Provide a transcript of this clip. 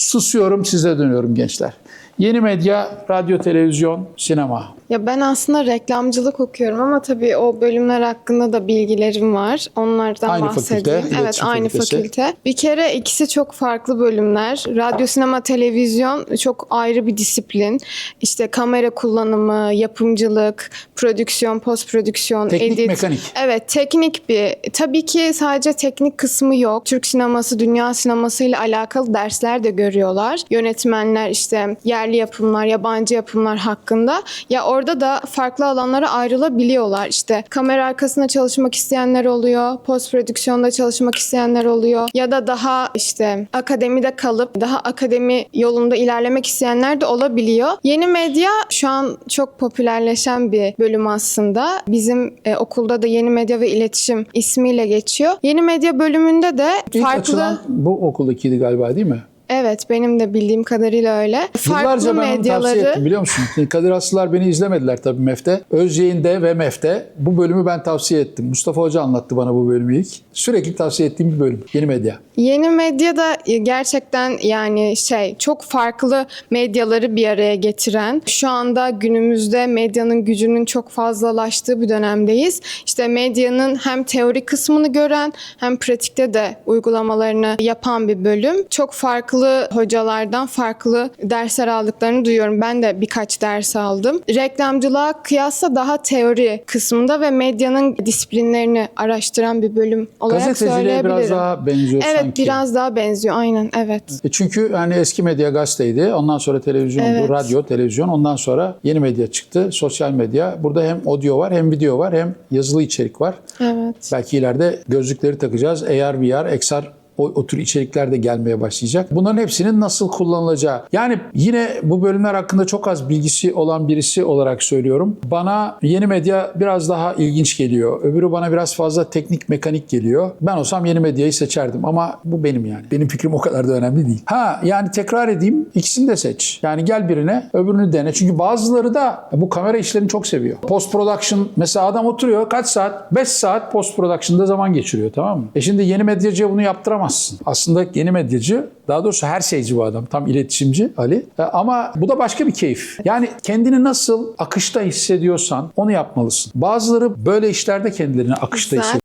Susuyorum size dönüyorum gençler. Yeni medya, radyo, televizyon, sinema. Ya ben aslında reklamcılık okuyorum ama tabii o bölümler hakkında da bilgilerim var. Onlardan Aynı bahsedeyim. fakülte, evet, aynı fakültesi. fakülte. Bir kere ikisi çok farklı bölümler. Radyo, sinema, televizyon çok ayrı bir disiplin. İşte kamera kullanımı, yapımcılık, prodüksiyon, post prodüksiyon, Teknik, edit. mekanik. Evet, teknik bir. Tabii ki sadece teknik kısmı yok. Türk sineması, dünya sineması ile alakalı dersler de görüyorlar. Yönetmenler işte yerli yapımlar, yabancı yapımlar hakkında. Ya orada da farklı alanlara ayrılabiliyorlar. İşte kamera arkasında çalışmak isteyenler oluyor, post prodüksiyonda çalışmak isteyenler oluyor ya da daha işte akademide kalıp daha akademi yolunda ilerlemek isteyenler de olabiliyor. Yeni medya şu an çok popülerleşen bir bölüm aslında. Bizim e, okulda da yeni medya ve iletişim ismiyle geçiyor. Yeni medya bölümünde de İlk farklı açılan bu okuldakiydi galiba değil mi? Evet benim de bildiğim kadarıyla öyle. Yıllarca farklı ben onu tavsiye medyaları ettim biliyor musun? Şimdi Kadir Aslılar beni izlemediler tabii MEF'te. Özyeğin'de ve MEF'te bu bölümü ben tavsiye ettim. Mustafa Hoca anlattı bana bu bölümü ilk. Sürekli tavsiye ettiğim bir bölüm. Yeni medya. Yeni medyada gerçekten yani şey çok farklı medyaları bir araya getiren, şu anda günümüzde medyanın gücünün çok fazlalaştığı bir dönemdeyiz. İşte medyanın hem teori kısmını gören hem pratikte de uygulamalarını yapan bir bölüm. Çok farklı hocalardan farklı dersler aldıklarını duyuyorum. Ben de birkaç ders aldım. Reklamcılığa kıyasla daha teori kısmında ve medyanın disiplinlerini araştıran bir bölüm olarak Gazeteciliğe söyleyebilirim. biraz daha benziyor Evet sanki. biraz daha benziyor aynen evet. E Çünkü hani eski medya gazeteydi. Ondan sonra televizyondu, Evet. radyo, televizyon. Ondan sonra yeni medya çıktı. Sosyal medya. Burada hem audio var, hem video var, hem yazılı içerik var. Evet. Belki ileride gözlükleri takacağız. AR, VR, XR o, o tür içerikler de gelmeye başlayacak. Bunların hepsinin nasıl kullanılacağı. Yani yine bu bölümler hakkında çok az bilgisi olan birisi olarak söylüyorum. Bana yeni medya biraz daha ilginç geliyor. Öbürü bana biraz fazla teknik mekanik geliyor. Ben olsam yeni medyayı seçerdim ama bu benim yani. Benim fikrim o kadar da önemli değil. Ha yani tekrar edeyim ikisini de seç. Yani gel birine öbürünü dene. Çünkü bazıları da bu kamera işlerini çok seviyor. Post production mesela adam oturuyor kaç saat? 5 saat post production'da zaman geçiriyor tamam mı? E şimdi yeni medyacıya bunu yaptıramazsın. Aslında yeni medyacı daha doğrusu her şeyci bu adam. Tam iletişimci Ali. E, Ama bu da başka bir keyif. Yani kendini nasıl akışta hissediyorsan onu yapmalısın. Bazıları böyle işlerde kendilerini akışta hissediyor.